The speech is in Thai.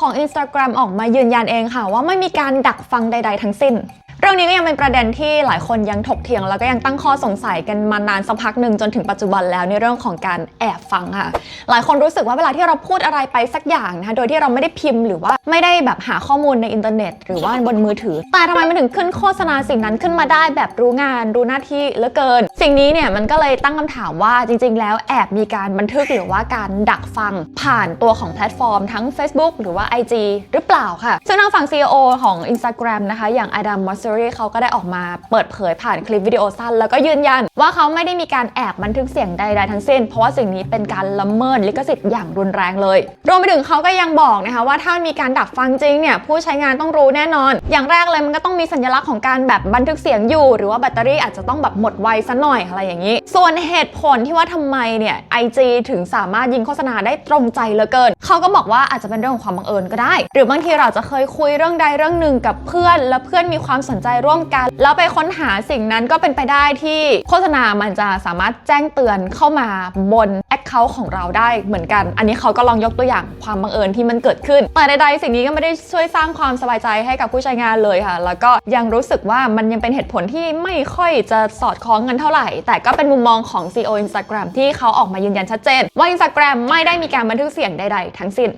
ของ Instagram ออกมายืนยันเองค่ะ ว่าไม่มีการดักฟังใด ๆ ทั้งสิ้น เรื่องนี้ก็ยังเป็นประเด็นที่หลายคนยังถกเถียง แล้วก็ยังตั้งข้อสงสัยกันมานานสักพักหนึ่งจนถึงปัจจุบันแล้วในเรื่องของการแอบฟังค่ะ หลายคนรู้สึกว่าเวลาที่เราพูดอะไรไปสักอย่างนะคะโดยที่เราไม่ได้พิมพ์หรือว่าไม่ได้แบบหาข้อมูลในอินเทอร์เน็ต หรือว่าบนมือถือ แต่ทำไมมันถึงขึ้นโฆษณาสิ่งนั้นขึ้นมาได้แบบรู้งานรู้หน้าที่เหลือเกิน สิ่งนี้เนี่ยมันก็เลยตั้งคำถามว่าจริง ๆ แล้วแอบมีการบันทึกหรือว่าการดักฟังผ่านตัวของแพลตฟอร์ม ทั้ง Facebook หรือว่า IG หรือเปล่าค่ะซึ่งทางฝั่ง CEO ของ Instagram นะคะอย่าง Adam Mosseri เเขาก็ได้ออกมาเปิดเผยผ่านคลิปวิดีโอสั้น แล้วก็ยืนยันว่าเขาไม่ได้มีการแอบบันทึกเสียงใดๆทั้งสิ้น เพราะว่าสิ่งนี้เป็นการละเมิดลิขสิทธิ์อย่างรุนแรงเลย รวมไปถึงเขาก็ยังบอกนะคะว่าถ้ามีการดักฟังจริงเนี่ยผู้ใช้งานต้องรู้แน่นอน อย่างแรกเลยมันก็ต้องมีสัญลักษณ์ของการแบบบันทึกเสียงอยู่ หรือว่าแบตเตอรี่อาจจะต้องแบบหมดไวซะหน่อยอะไรอย่างนี้ ส่วนเหตุผลที่ว่าทำไมเนี่ย IG ถึงสามารถยิงโฆษณาได้ตรงใจเหลือเกิน เขาก็บอกว่าอาจจะเป็นเรื่องของความบังเอิญก็ได้ หรือบางทีเราจะเคยคุยเรื่องใดเรื่องหนึ่งกับเพื่อน แล้วเพื่อนมีความสนใจร่วมกัน แล้วไปค้นหาสิ่งนั้นก็เป็นไปได้ที่โฆษณามันจะสามารถแจ้งเตือนเข้ามาบน Account ของเราได้เหมือนกัน อันนี้เขาก็ลองยกตัวอย่างความบังเอิญที่มันเกิดขึ้น แต่ใดๆสิ่งนี้ก็ไม่ได้ช่วยสร้างความสบายใจให้กับผู้ใช้งานเลยค่ะ แล้วก็ยังรู้สึกว่ามันยังเป็นเหตุผลที่ไม่ค่อยจะสอดคล้องกันเท่าไหร่ แต่ก็เป็นมุมมองของ CEO Instagram ที่เขาออกมายืนยันชัดเจน ว่า Instagram ไม่ได้มีการบันทึกเสียงใด ๆ ทั้งสิ้น